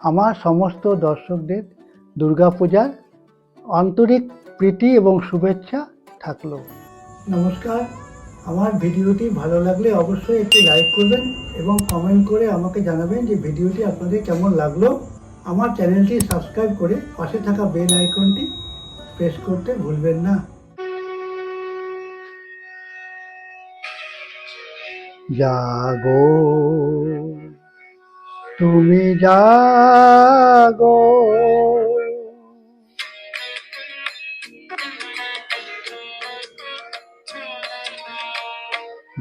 আমার সমস্ত দর্শকদের দুর্গাপূজার আন্তরিক প্রীতি এবং শুভেচ্ছা থাকল। নমস্কার। আমার ভিডিওটি ভালো লাগলে অবশ্যই একটি লাইক করবেন এবং কমেন্ট করে আমাকে জানাবেন যে ভিডিওটি আপনাদের কেমন লাগল। আমার চ্যানেলটি সাবস্ক্রাইব করে পাশে থাকা বেল আইকনটি প্রেস করতে ভুলবেন না। জাগো তুমি জাগো।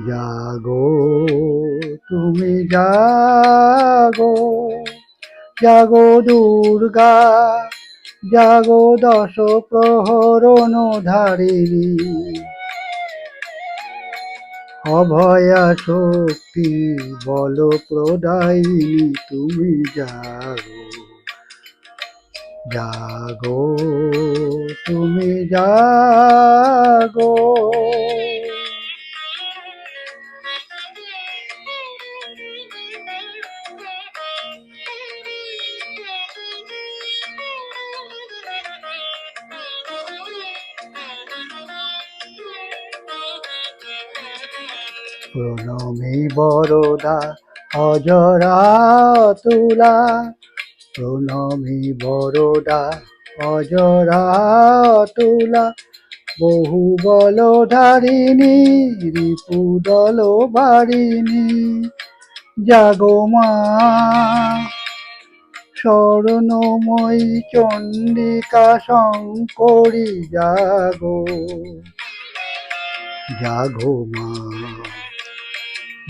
জাগো তুমি জাগো। জাগো দুর্গা জাগো দশ প্রহরণ ধারিণী অভয়া শক্তি বল প্রদায়িনী তুমি জাগো। জাগো তুমি জাগো। প্রণমী বরদা, অজরা তুলা। প্রণমী বরদা, অজরা তুলা। বহু বল ধারিণী রিপুদল বারিণী জাগো মা, স্বর্ণময়ী চণ্ডিকা শঙ্করী, জাগো। জাগো মা।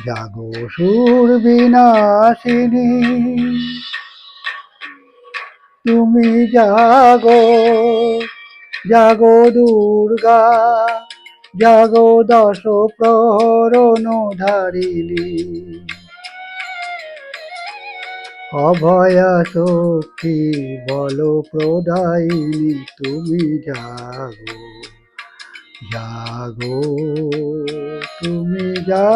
জাগো সুর বিনাশিনী। তুমি জাগো জাগো দুর্গা, জাগো দশ প্রহরণ অভয়া শক্তি বল প্রদায়িনী, তুমি জাগো জাগো। তুমি যা